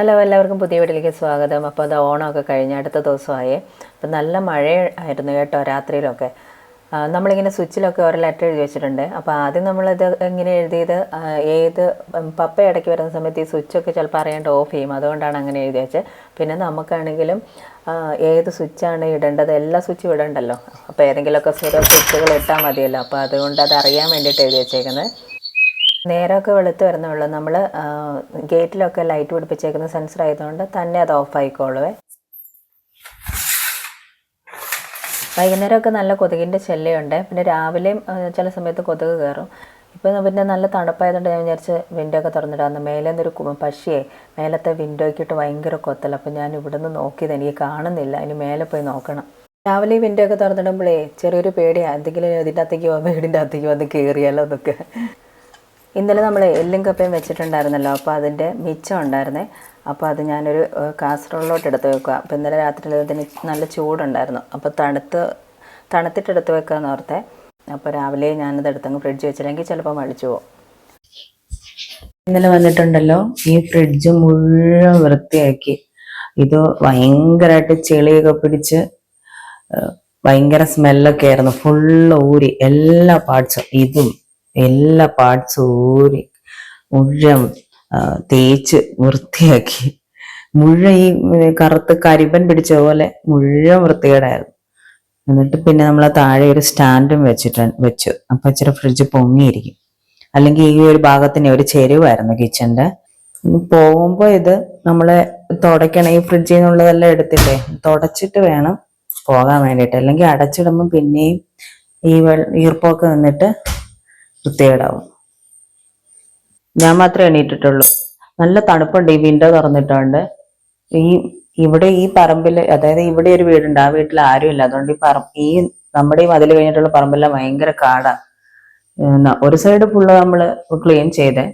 Hello എല്ലാവർക്കും പുതിയ വീട്ടിലേക്ക് സ്വാഗതം. അപ്പോൾ അത് ഓണമൊക്കെ കഴിഞ്ഞ് അടുത്ത ദിവസമായി. അപ്പോൾ നല്ല മഴ ആയിരുന്നു കേട്ടോ രാത്രിയിലൊക്കെ. നമ്മളിങ്ങനെ സ്വിച്ചിലൊക്കെ ഒരു ലെറ്റർ എഴുതി വെച്ചിട്ടുണ്ട്. അപ്പോൾ ആദ്യം നമ്മളിത് എങ്ങനെ എഴുതിയത്? ഏത് പപ്പ ഇടയ്ക്ക് വരുന്ന സമയത്ത് ഈ സ്വിച്ചൊക്കെ ചിലപ്പോൾ അറിയാണ്ട് ഓഫ് ചെയ്യും. അതുകൊണ്ടാണ് അങ്ങനെ എഴുതി വെച്ചത്. പിന്നെ നമുക്കാണെങ്കിലും ഏത് സ്വിച്ചാണ് ഇടേണ്ടത്? എല്ലാ സ്വിച്ചും ഇടണ്ടല്ലോ. അപ്പോൾ ഏതെങ്കിലുമൊക്കെ സ്വിച്ചുകൾ ഇട്ടാൽ മതിയല്ലോ. അപ്പോൾ അതുകൊണ്ട് അത് അറിയാൻ വേണ്ടിയിട്ട് എഴുതി വെച്ചേക്കുന്നത്. നേരമൊക്കെ വെളുത്ത് വരുന്നുള്ളൂ നമ്മൾ ഗേറ്റിലൊക്കെ ലൈറ്റ് പിടിപ്പിച്ചേക്കുന്ന സെൻസർ ആയതുകൊണ്ട് തന്നെ അത് ഓഫ് ആയിക്കോളുവേ. വൈകുന്നേരമൊക്കെ നല്ല കൊതുകിന്റെ ശല്യമുണ്ട്. പിന്നെ രാവിലെയും ചില സമയത്ത് കൊതുക് കയറും. ഇപ്പം പിന്നെ നല്ല തണുപ്പായതുകൊണ്ട് ഞാൻ വിചാരിച്ച് വിൻഡോ ഒക്കെ തുറന്നിടാന്ന്. മേലെ നിന്നൊരു പക്ഷിയെ മേലത്തെ വിൻഡോയ്ക്കിട്ട് ഭയങ്കര കൊത്തൽ അപ്പം ഞാൻ ഇവിടുന്ന് നോക്കിയത്. എനിക്ക് കാണുന്നില്ല. ഇനി മേലെ പോയി നോക്കണം. രാവിലെ വിൻഡോ ഒക്കെ തുറന്നിടുമ്പോഴേ ചെറിയൊരു പേടിയാണ് എന്തെങ്കിലും ഇതിന്റെ അകത്തേക്ക് വീടിന്റെ അകത്തേക്ക് വന്ന് കയറിയാലോ എന്നൊക്കെ. ഇന്നലെ നമ്മൾ എല്ലും കപ്പയും വെച്ചിട്ടുണ്ടായിരുന്നല്ലോ അപ്പോൾ അതിന്റെ മിച്ചം ഉണ്ടായിരുന്നേ. അപ്പോൾ അത് ഞാനൊരു കാസറോളിലോട്ട് എടുത്ത് വെക്കുക. അപ്പോൾ ഇന്നലെ രാത്രി അതിന് നല്ല ചൂടുണ്ടായിരുന്നു. അപ്പോൾ തണുത്ത് തണുത്തിട്ട് എടുത്ത് വെക്കാമെന്ന് ഓർത്തെ. അപ്പോൾ രാവിലെ ഞാനത് എടുത്തങ്ങ് ഫ്രിഡ്ജ് വെച്ചില്ലെങ്കിൽ ചിലപ്പോൾ മടിച്ചു പോകും. ഇന്നലെ വന്നിട്ടുണ്ടല്ലോ ഈ ഫ്രിഡ്ജ് മുഴുവൻ വൃത്തിയാക്കി. ഇത് ഭയങ്കരമായിട്ട് ചെളിയൊക്കെ പിടിച്ച് ഭയങ്കര സ്മെല്ലൊക്കെ ആയിരുന്നു. ഫുള്ള് ഊരി എല്ലാ പാർട്സും. ഇതും എല്ലാ പാർട്സ് ഊരി മുഴുവൻ തേച്ച് വൃത്തിയാക്കി. മുഴുവൻ ഈ കറുത്ത് കരിമ്പൻ പിടിച്ച പോലെ മുഴുവൻ വൃത്തികേടായിരുന്നു. എന്നിട്ട് പിന്നെ നമ്മൾ താഴെ ഒരു സ്റ്റാൻഡും വെച്ചിട്ട് വെച്ചു. അപ്പൊ ഇച്ചിരി ഫ്രിഡ്ജ് പൊങ്ങിയിരിക്കും. അല്ലെങ്കിൽ ഈ ഒരു ഭാഗത്തിന് ഒരു ചെരുവായിരുന്നു കിച്ചന്റെ പോകുമ്പോ ഇത് നമ്മളെ തുടയ്ക്കണം ഈ ഫ്രിഡ്ജിൽ നിന്നുള്ളതെല്ലാം എടുത്തില്ലേ തുടച്ചിട്ട് വേണം പോകാൻ വേണ്ടിയിട്ട്. അല്ലെങ്കിൽ അടച്ചിടുമ്പോൾ പിന്നെയും ഈ വെള്ള ഈർപ്പൊക്കെ നിന്നിട്ട് വൃത്തികേടാവും. ഞാൻ മാത്രമേ എണീറ്റിട്ടുള്ളൂ. നല്ല തണുപ്പുണ്ട്. ഈ വിൻഡോ തുറന്നിട്ടുണ്ട് ഈ ഇവിടെ ഈ പറമ്പിൽ അതായത് ഇവിടെ ഒരു വീടുണ്ട്. ആ വീട്ടിൽ ആരുമില്ല. അതുകൊണ്ട് ഈ പറ ഈ നമ്മുടെ ഈ മതിൽ കഴിഞ്ഞിട്ടുള്ള പറമ്പെല്ലാം ഭയങ്കര കാടാ. എന്നാ ഒരു സൈഡ് ഫുള്ള് നമ്മൾ ക്ലീൻ ചെയ്തേ.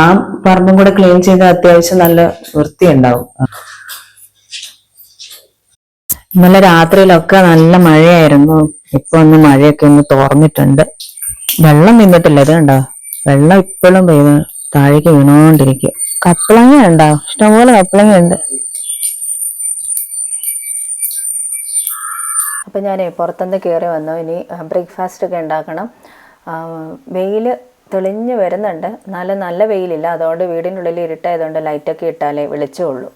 ആ പറമ്പും കൂടെ ക്ലീൻ ചെയ്ത് അത്യാവശ്യം നല്ല വൃത്തി ഉണ്ടാവും ഇന്നലെ രാത്രിയിലൊക്കെ നല്ല മഴയായിരുന്നു. ഇപ്പൊ ഒന്ന് മഴയൊക്കെ ഒന്ന് തോർന്നിട്ടുണ്ട്. വെള്ളം നിന്നിട്ടില്ല ഇത് കണ്ടോ വെള്ളം ഇപ്പോഴും പെയ്ത് താഴേക്ക് വീണോണ്ടിരിക്കും. കപ്പളങ്ങ ഉണ്ടോ? ഇഷ്ടംപോലെ കപ്പളങ്ങ ഉണ്ട്. അപ്പം ഞാൻ പുറത്തുനിന്ന് കയറി വന്നു. ഇനി ബ്രേക്ക്ഫാസ്റ്റ് ഒക്കെ ഉണ്ടാക്കണം. വെയിൽ തെളിഞ്ഞ് വരുന്നുണ്ട്. നല്ല നല്ല വെയിലില്ല. അതുകൊണ്ട് വീടിനുള്ളിൽ ഇരുട്ടായതുകൊണ്ട് ലൈറ്റൊക്കെ ഇട്ടാലേ വെളിച്ചമുള്ളൂ.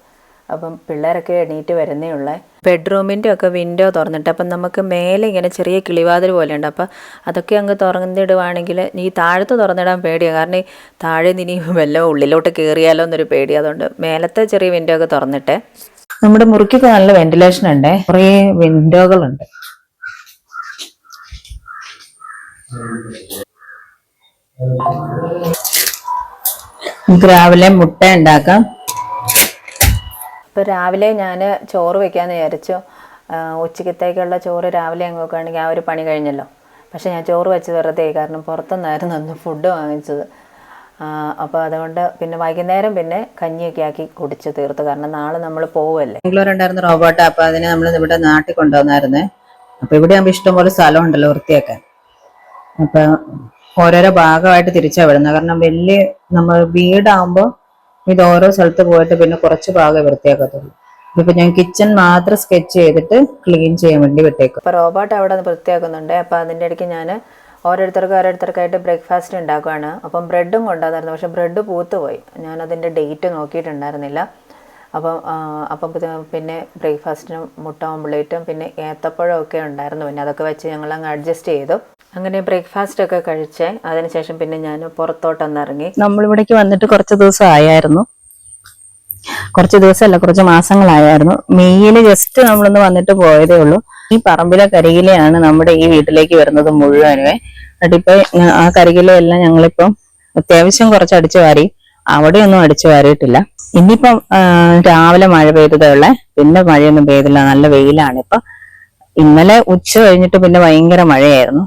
അപ്പം പിള്ളേരൊക്കെ എണീറ്റ് വരുന്നേ ഉള്ളേ. ബെഡ്റൂമിന്റെ ഒക്കെ വിൻഡോ തുറന്നിട്ട് അപ്പം നമുക്ക് മേലെ ഇങ്ങനെ ചെറിയ കിളിവാതിൽ പോലെ ഉണ്ട് അപ്പം അതൊക്കെ അങ്ങ് തുറന്നിടുവാണെങ്കിൽ ഈ താഴത്ത് തുറന്നിടാൻ പേടിയാണ് കാരണം ഈ താഴെ നിന്ന് ഇനി വല്ല ഉള്ളിലോട്ട് കയറിയാലോ എന്നൊരു പേടി. അതുകൊണ്ട് മേലത്തെ ചെറിയ വിൻഡോ ഒക്കെ തുറന്നിട്ട് നമ്മുടെ മുറിക്കൊക്കെ നല്ല വെന്റിലേഷൻ ഉണ്ട്. കുറേ വിൻഡോകളുണ്ട് നമുക്ക് രാവിലെ മുട്ട ഉണ്ടാക്കാം. ഇപ്പോൾ രാവിലെ ഞാൻ ചോറ് വെക്കാമെന്ന് വിചാരിച്ചു. ഉച്ചക്കത്തേക്കുള്ള ചോറ് രാവിലെ അങ്ങ് വെക്കുകയാണെങ്കിൽ ആ ഒരു പണി കഴിഞ്ഞല്ലോ. പക്ഷേ ഞാൻ ചോറ് വെച്ച് വെറുതെ കാരണം പുറത്തുനിന്നായിരുന്നു അന്ന് ഫുഡ് വാങ്ങിച്ചത്. അപ്പോൾ അതുകൊണ്ട് പിന്നെ വൈകുന്നേരം പിന്നെ കഞ്ഞിയൊക്കെ ആക്കി കുടിച്ച് തീർത്തു. കാരണം നാളെ നമ്മൾ പോവല്ലേ. ബാംഗ്ലൂർ ഉണ്ടായിരുന്ന റോബോട്ട് അപ്പോൾ അതിനെ നമ്മൾ ഇവിടെ നാട്ടിൽ കൊണ്ടുവന്നായിരുന്നേ. അപ്പോൾ ഇവിടെ ആകുമ്പോൾ ഇഷ്ടംപോലെ സ്ഥലം ഉണ്ടല്ലോ വൃത്തിയാക്കാൻ. അപ്പോൾ ഓരോരോ ഭാഗമായിട്ട് തിരിച്ചാണ് വിടുന്നത്. കാരണം വലിയ നമ്മൾ വീടാകുമ്പോൾ ഇത് ഓരോ സ്ഥലത്ത് പോയിട്ട് പിന്നെ കുറച്ച് ഭാഗം വൃത്തിയാക്കത്തുള്ളൂ. ഇപ്പൊ ഞാൻ കിച്ചൺ മാത്രം സ്കെച്ച് ചെയ്തിട്ട് ക്ലീൻ ചെയ്യാൻ വേണ്ടി വിട്ടേക്കും. അപ്പൊ റോബോട്ട് അവിടെ വൃത്തിയാക്കുന്നുണ്ട്. അപ്പൊ അതിന്റെ ഇടയ്ക്ക് ഞാൻ ഓരോരുത്തർക്കും ഓരോരുത്തർക്കായിട്ട് ബ്രേക്ക്ഫാസ്റ്റ് ഉണ്ടാക്കുവാണ്. അപ്പം ബ്രെഡും കൊണ്ടുവന്നായിരുന്നു. പക്ഷെ ബ്രെഡ് പൂത്തുപോയി ഞാൻ അതിന്റെ ഡേറ്റ് നോക്കിയിട്ടുണ്ടായിരുന്നില്ല. അപ്പം അപ്പം പിന്നെ ബ്രേക്ക്ഫാസ്റ്റിനും മുട്ട ഓംപ്ലേറ്റും പിന്നെ ഏത്തപ്പഴം ഒക്കെ ഉണ്ടായിരുന്നു. പിന്നെ അതൊക്കെ വെച്ച് ഞങ്ങൾ അങ്ങ് അഡ്ജസ്റ്റ് ചെയ്തു. അങ്ങനെ ബ്രേക്ക്ഫാസ്റ്റ് ഒക്കെ കഴിച്ച് അതിനുശേഷം പിന്നെ ഞാൻ പുറത്തോട്ടൊന്ന് ഇറങ്ങി നമ്മളിവിടേക്ക് വന്നിട്ട് കുറച്ച് ദിവസം ആയായിരുന്നു. കുറച്ച് ദിവസമല്ല കുറച്ച് മാസങ്ങളായായിരുന്നു. മെയ്യിൽ ജസ്റ്റ് നമ്മളൊന്ന് വന്നിട്ട് പോയതേ ഉള്ളൂ. ഈ പറമ്പിലെ കരികിലെയാണ് നമ്മുടെ ഈ വീട്ടിലേക്ക് വരുന്നത് മുഴുവനുവേ. എന്നിട്ടിപ്പോ ആ കരികിലെല്ലാം ഞങ്ങളിപ്പം അത്യാവശ്യം കുറച്ച് അടിച്ചു വാരി അവിടെയൊന്നും അടിച്ചു വാരിയിട്ടില്ല. ഇന്നിപ്പം ആ, രാവിലെ മഴ പെയ്തതേ പിന്നെ മഴയൊന്നും പെയ്തില്ല. നല്ല വെയിലാണ് ഇപ്പൊ ഇന്നലെ ഉച്ച കഴിഞ്ഞിട്ട് പിന്നെ ഭയങ്കര മഴയായിരുന്നു.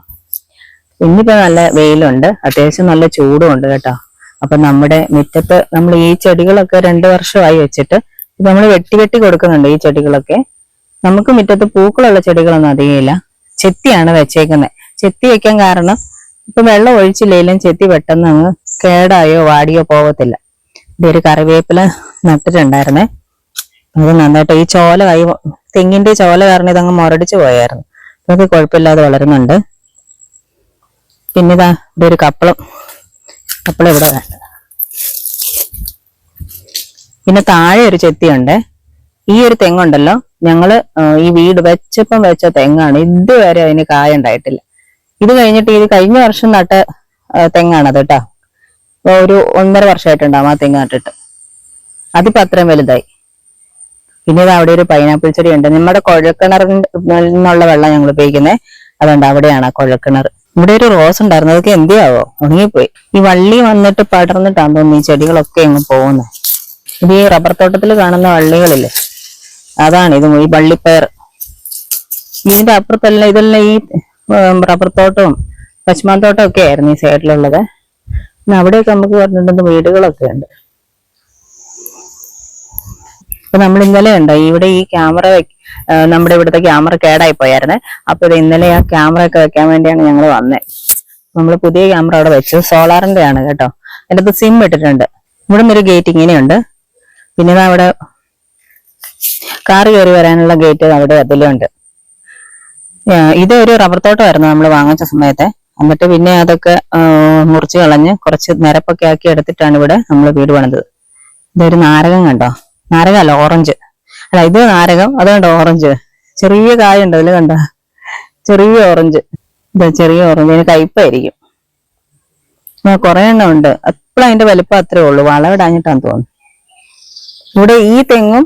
ഇന്നിപ്പോ നല്ല വെയിലുണ്ട്. അത്യാവശ്യം നല്ല ചൂടും ഉണ്ട് കേട്ടോ. അപ്പൊ നമ്മുടെ മുറ്റത്ത് നമ്മൾ ഈ ചെടികളൊക്കെ രണ്ടു വർഷമായി വെച്ചിട്ട് നമ്മൾ വെട്ടി വെട്ടി കൊടുക്കുന്നുണ്ട് ഈ ചെടികളൊക്കെ. നമുക്ക് മുറ്റത്ത് പൂക്കളുള്ള ചെടികളൊന്നും അധികമില്ല. ചെത്തിയാണ് വെച്ചേക്കുന്നത് ചെത്തി വെക്കാൻ കാരണം ഇപ്പൊ വെള്ളം ഒഴിച്ചില്ലെങ്കിലും ചെത്തി പെട്ടെന്ന് അങ്ങ് കേടായോ വാടിയോ പോകത്തില്ല. ഇവിടെ ഒരു കറിവേപ്പില നട്ടിട്ടുണ്ടായിരുന്നേ. അത് നന്നായിട്ട് ഈ ചോല കൈ തെങ്ങിന്റെ ചോല കാരണം ഇതങ്ങ് മുരടിച്ചു പോയായിരുന്നു. അതൊക്കെ കുഴപ്പമില്ലാതെ വളരുന്നുണ്ട്. പിന്നെ ഇതാ ഇവിടെ ഒരു കപ്പളം. കപ്പളം ഇവിടെ വേണ്ട. പിന്നെ താഴെ ഒരു ചെത്തിയുണ്ട്. ഈ ഒരു തെങ്ങുണ്ടല്ലോ. ഞങ്ങൾ ഈ വീട് വെച്ചപ്പം വെച്ച തെങ്ങാണ്. ഇതുവരെ അതിന് കായ ഉണ്ടായിട്ടില്ല. ഇത് കഴിഞ്ഞിട്ട് ഇത് കഴിഞ്ഞ വർഷം നട്ട തെങ്ങാണത് കേട്ടോ. ഒരു ഒന്നര വർഷമായിട്ടുണ്ടാവും ആ തെങ്ങ് നട്ടിട്ട്. അതിപ്പോ അത്രയും വലുതായി. പിന്നെ ഇത് അവിടെ ഒരു പൈനാപ്പിൾ ചെടി ഉണ്ട് നമ്മുടെ കുഴൽക്കിണറിൽ നിന്നുള്ള വെള്ളം ഞങ്ങൾ ഉപയോഗിക്കുന്നത് അതുകൊണ്ട് അവിടെയാണ് ആ കുഴൽക്കിണർ. ഇവിടെ ഒരു റോസ് ഉണ്ടായിരുന്നു. അതൊക്കെ എന്തിയാവോ? ഉണങ്ങിപ്പോയി. ഈ വള്ളി വന്നിട്ട് പടർന്നിട്ടാന്ന് തോന്നുന്നു ഈ ചെടികളൊക്കെ അങ്ങ് പോകുന്നത് ഇത് ഈ റബ്ബർ തോട്ടത്തിൽ കാണുന്ന വള്ളികളില്ലേ? അതാണ് ഇത് ഈ വള്ളിപ്പയർ. ഇതിന്റെ അപ്പുറത്തെല്ലാം ഇതെല്ലാം ഈ റബ്ബർ തോട്ടവും പശ്മാൻ തോട്ടവും ഒക്കെ ആയിരുന്നു ഈ സൈഡിലുള്ളത് അവിടെയൊക്കെ നമുക്ക് പറഞ്ഞിട്ടുണ്ട് വീടുകളൊക്കെ ഉണ്ട്. അപ്പൊ നമ്മൾ ഇന്നലെ ഉണ്ടോ ഇവിടെ ഈ ക്യാമറ നമ്മുടെ ഇവിടുത്തെ ക്യാമറ കേടായി പോയായിരുന്നേ അപ്പൊ ഇത് ഇന്നലെ ആ ക്യാമറ ഒക്കെ വെക്കാൻ വേണ്ടിയാണ് ഞങ്ങൾ വന്നത് നമ്മൾ പുതിയ ക്യാമറ അവിടെ വെച്ചു. സോളാറിന്റെ ആണ് കേട്ടോ. അതിനകത്ത് സിം ഇട്ടിട്ടുണ്ട്. ഇവിടെ നിന്നൊരു ഗേറ്റ് ഇങ്ങനെയുണ്ട്. പിന്നെ അവിടെ കാർ കയറി വരാനുള്ള ഗേറ്റ് അവിടെ അതിലുണ്ട്. ഇത് ഒരു റബ്ബർ തോട്ടമായിരുന്നു നമ്മൾ വാങ്ങിച്ച സമയത്തെ. എന്നിട്ട് പിന്നെ അതൊക്കെ മുറിച്ച് കളഞ്ഞ് കുറച്ച് നിരപ്പൊക്കെ ആക്കി എടുത്തിട്ടാണ് ഇവിടെ നമ്മൾ വീട് പണിതത്. ഇതൊരു നാരകം കണ്ടോ? നാരകം അല്ല ഓറഞ്ച് അല്ല ഇത് നാരകം അതുകൊണ്ട് ഓറഞ്ച് ചെറിയ കായ ഉണ്ട് അതിൽ കണ്ട? ചെറിയ ഓറഞ്ച് ഇതാ ചെറിയ ഓറഞ്ച് അതിന് കയ്പായിരിക്കും. കുറെ എണ്ണം ഉണ്ട്. അപ്പോഴും അതിന്റെ വലിപ്പം അത്രേ ഉള്ളൂ. വളവിടാഞ്ഞിട്ടാന്ന് തോന്നുന്നു. ഇവിടെ ഈ തെങ്ങും